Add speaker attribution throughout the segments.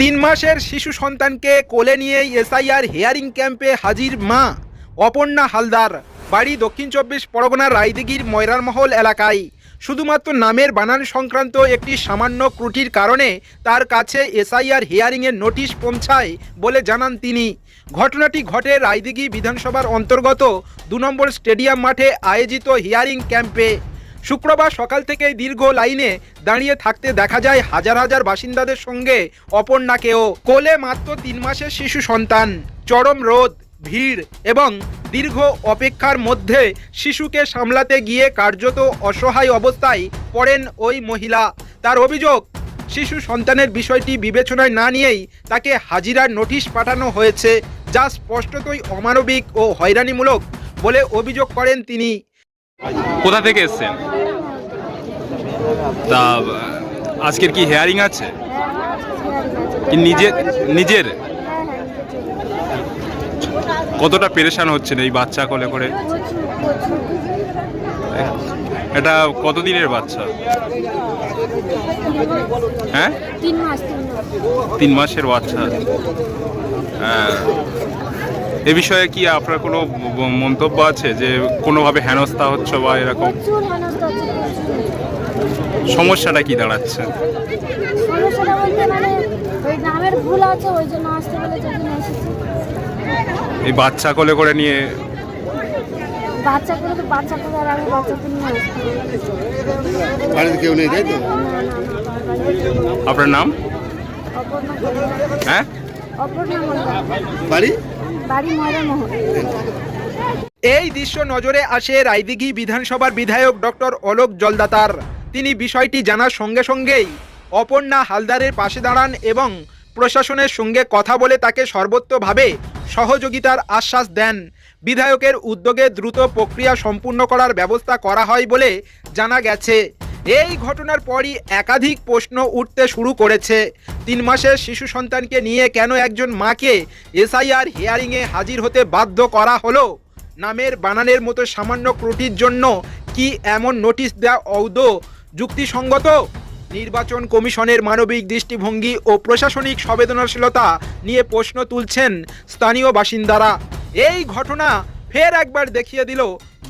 Speaker 1: তিন মাসের শিশু সন্তানকে কোলে নিয়ে এসআইআর হেয়ারিং ক্যাম্পে হাজির মা, অপর্ণা হালদার। বাড়ি দক্ষিণ চব্বিশ পরগনার রায়দিঘির ময়রারমহল এলাকায়। শুধুমাত্র নামের বানান সংক্রান্ত একটি সামান্য ত্রুটির কারণে তার কাছে এসআইআর হিয়ারিংয়ের নোটিশ পৌঁছায় বলে জানান তিনি। ঘটনাটি ঘটে রায়দিঘি বিধানসভার অন্তর্গত দু নম্বর স্টেডিয়াম মাঠে আয়োজিত হিয়ারিং ক্যাম্পে। শুক্রবার সকাল থেকেই দীর্ঘ লাইনে দাঁড়িয়ে থাকতে দেখা যায় হাজার হাজার বাসিন্দাদের সঙ্গে অপর্ণাকেও কোলে মাত্র তিন মাসের শিশু সন্তান। চরম রোদ, ভিড় এবং দীর্ঘ অপেক্ষার মধ্যে শিশুকে সামলাতে গিয়ে কার্যত অসহায় অবস্থায় পড়েন ওই মহিলা। তার অভিযোগ, শিশু সন্তানের বিষয়টি বিবেচনায় না নিয়েই তাকে হাজিরার নোটিশ পাঠানো হয়েছে, যা স্পষ্টতই অমানবিক ও হয়রানিমূলক বলে অভিযোগ করেন তিনি।
Speaker 2: কোথা থেকে এসছেন? তা আজকের কি হেয়ারিং আছে? কি নিজের নিজের? কতটা পেরেশান হচ্ছেন এই বাচ্চা কোলে করে? এটা কতদিনের বাচ্চা? হ্যাঁ?
Speaker 3: তিন মাস তিন মাস।
Speaker 2: তিন মাসের বাচ্চা। আহ, এ বিষয়ে কি আপনার কোনো মন্তব্য আছে যে কোনোভাবে হেনস্থা হচ্ছে বা এরকম। সমস্যাটা কি দাঁড়াচ্ছে?
Speaker 3: সমস্যাটা বলতে মানে ওই নামের ভুল আছে ওই জন্য আসতে বলে যদি এসেছি।
Speaker 2: এই বাচ্চা কোলে করে নিয়ে
Speaker 3: বাচ্চা করে তো বাচ্চা করে আর আমি বাচ্চাকে নিয়ে আসতে
Speaker 4: বাড়িতে কেউ নেই তাই তো?
Speaker 2: আপনার নাম? হ্যাঁ?
Speaker 4: বাড়ি?
Speaker 1: এই দৃশ্য নজরে আসে রায়দিঘি বিধানসভার বিধায়ক ডক্টর অলোক জলদাতার। তিনি বিষয়টি জানার সঙ্গে সঙ্গেই অপর্ণা হালদারের পাশে দাঁড়ান এবং প্রশাসনের সঙ্গে কথা বলে তাকে সর্বত্রভাবে সহযোগিতার আশ্বাস দেন। বিধায়কের উদ্যোগে দ্রুত প্রক্রিয়া সম্পূর্ণ করার ব্যবস্থা করা হয় বলে জানা গেছে। এই ঘটনার পরই একাধিক প্রশ্ন উঠতে শুরু করেছে। তিন মাসের শিশু সন্তানকে নিয়ে কেন একজন মাকে এসআইআর হিয়ারিংয়ে হাজির হতে বাধ্য করা হলো? নামের বানানের মতো সামান্য ত্রুটির জন্য কি এমন নোটিশ দেওয়া ঔদ যুক্তিসঙ্গত? নির্বাচন কমিশনের মানবিক দৃষ্টিভঙ্গি ও প্রশাসনিক সংবেদনশীলতা নিয়ে প্রশ্ন তুলছেন স্থানীয় বাসিন্দারা। এই ঘটনা ফের একবার দেখিয়ে দিল,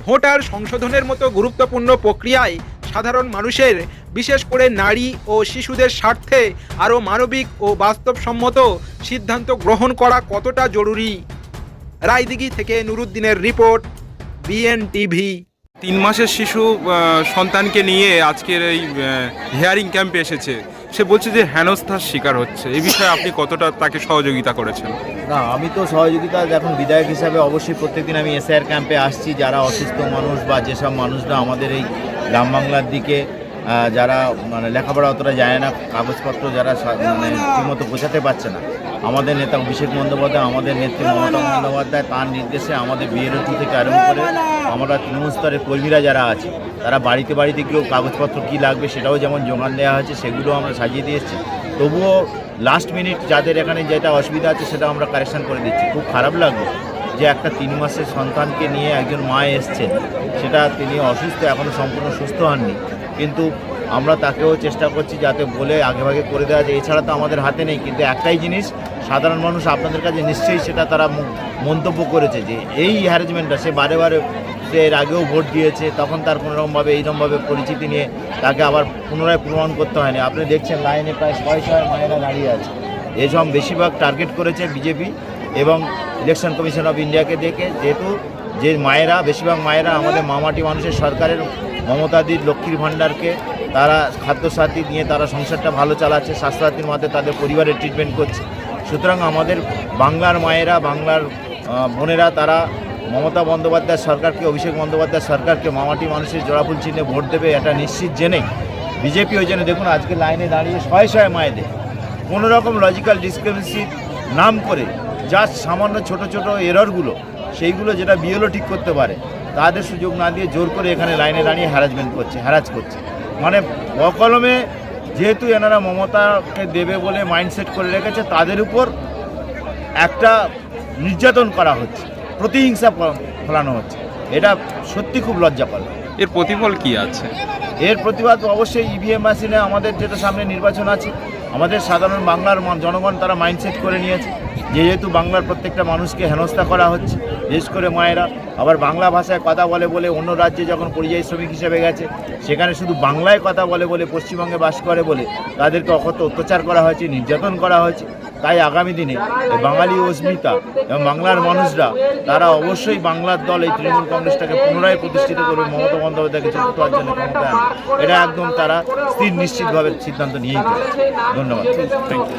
Speaker 1: ভোটার সংশোধনের মতো গুরুত্বপূর্ণ প্রক্রিয়ায় সাধারণ মানুষের বিশেষ করে নারী ও শিশুদের স্বার্থে আরও মানবিক ও বাস্তবসম্মত সিদ্ধান্ত গ্রহণ করা কতটা জরুরি? রায়দিঘি থেকে নুরুদ্দিনের রিপোর্ট বিএন টিভি।
Speaker 2: তিন মাসের শিশু সন্তানকে নিয়ে আজকের এই হেয়ারিং ক্যাম্পে এসেছে। সে বলছে যে হেনস্থার শিকার হচ্ছে। এই বিষয়ে আপনি কতটা তাকে সহযোগিতা করেছেন?
Speaker 5: না আমি তো সহযোগিতা এখন বিধায়ক হিসাবে অবশ্যই প্রত্যেকদিন আমি এসআইআর ক্যাম্পে আসছি। যারা অসুস্থ মানুষ বা যেসব মানুষরা আমাদের এই গ্রাম বাংলার দিকে যারা মানে লেখাপড়া অতটা যায় না, কাগজপত্র যারা মানে ঠিকমতো বোঝাতে পারছে না। আমাদের নেতা অভিষেক বন্দ্যোপাধ্যায়, আমাদের নেত্রী মমতা বন্দ্যোপাধ্যায়, তার নির্দেশে আমাদের বিএলও থেকে আরম্ভ করে আমরা তৃণমূল স্তরের কর্মীরা যারা আছে, তারা বাড়িতে বাড়িতে গিয়েও কাগজপত্র কী লাগবে সেটাও যেমন জোগান দেওয়া হয়েছে সেগুলো আমরা সাজিয়ে দিয়েছি তবুও লাস্ট মিনিট যাদের এখানে যেটা অসুবিধা আছে সেটা আমরা কারেকশন করে দিচ্ছি। খুব খারাপ লাগল। যে একটা তিন মাসের সন্তানকে নিয়ে একজন মা এসছেন, সেটা তিনি অসুস্থ এখনও সম্পূর্ণ সুস্থ হননি। কিন্তু আমরা তাকেও চেষ্টা করছি যাতে বলে আগেভাগে করে দেওয়া যায়। এছাড়া তো আমাদের হাতে নেই, কিন্তু একটাই জিনিস, সাধারণ মানুষ আপনাদের কাছে নিশ্চয়ই সেটা তারা মন্তব্য করেছে যে এই হ্যারেজমেন্টটা সে বারে বারে সে এর আগেও ভোট দিয়েছে, তখন তার কোনোরকমভাবে, এইরকমভাবে পরিচিতি নিয়ে তাকে আবার পুনরায় প্রমাণ করতে হয়নি। আপনি দেখছেন লাইনে প্রায় ছয় ছয় মায়েরা দাঁড়িয়ে আছে। এসব বেশিরভাগ টার্গেট করেছে বিজেপি। এবং ইলেকশন কমিশন অফ ইন্ডিয়াকে দেখে যেহেতু যে মায়েরা, বেশিরভাগ মায়েরা আমাদের মামাটি মানুষের সরকারের মমতাদির লক্ষ্মীর ভাণ্ডারকে তারা খাদ্যসাথী নিয়ে তারা সংসারটা ভালো চালাচ্ছে, স্বাস্থ্যসাথীর মাধ্যমে তাদের পরিবারের ট্রিটমেন্ট করছে। সুতরাং আমাদের বাংলার মায়েরা, বাংলার বোনেরা তারা মমতা বন্দ্যোপাধ্যায় সরকারকে, অভিষেক বন্দ্যোপাধ্যায় সরকারকে মামাটি মানুষের জোড়াফুল চিহ্নে ভোট দেবে এটা নিশ্চিত জেনে বিজেপি ওই জন্য দেখুন আজকে লাইনে দাঁড়িয়ে শয়ে শয়ে মায়েদের। কোনোরকম লজিক্যাল ডিসক্রিমিনেন্সির নাম করে জাস্ট সামান্য ছোট ছোট এররগুলো সেইগুলো যেটা বিএলও ঠিক করতে পারে তাদের সুযোগ না দিয়ে জোর করে এখানে লাইনে দাঁড়িয়ে হ্যারাসমেন্ট করছে হ্যারাস করছে। মানে অকলমে যেহেতু এনারা মমতাকে দেবে বলে মাইন্ডসেট করে রেখেছে তাদের উপর একটা নির্যাতন করা হচ্ছে প্রতিহিংসা ফলানো হচ্ছে। এটা সত্যি খুব লজ্জাকর।
Speaker 2: এর প্রতিফল কি আছে?
Speaker 5: এর প্রতিবাদ অবশ্যই ইভিএম মেশিনে আমাদের যেটা সামনে নির্বাচন আছে আমাদের সাধারণ বাংলার জনগণ তারা মাইন্ডসেট করে নিয়েছে। যেহেতু বাংলার প্রত্যেকটা মানুষকে হেনস্থা করা হচ্ছে, বিশেষ করে মায়েরা, আবার বাংলা ভাষায় কথা বলে বলে অন্য রাজ্যে যখন পরিযায়ী শ্রমিক হিসেবে গেছে, সেখানে শুধু বাংলায় কথা বলে বলে পশ্চিমবঙ্গে বাস করে বলে তাদেরকে অকথ্য অত্যাচার করা হয়েছে, নির্যাতন করা হয়েছে। তাই আগামী দিনে বাঙালি অস্মিতা এবং বাংলার মানুষরা, তারা অবশ্যই বাংলার দল এই তৃণমূল কংগ্রেসটাকে পুনরায় প্রতিষ্ঠিত করবে, মমতা বন্দ্যোপাধ্যায়কে চতুর্থ হওয়ার ক্ষমতায়। এটা একদম তারা স্থির, নিশ্চিতভাবে সিদ্ধান্ত নিয়েই ধন্যবাদ। Thank you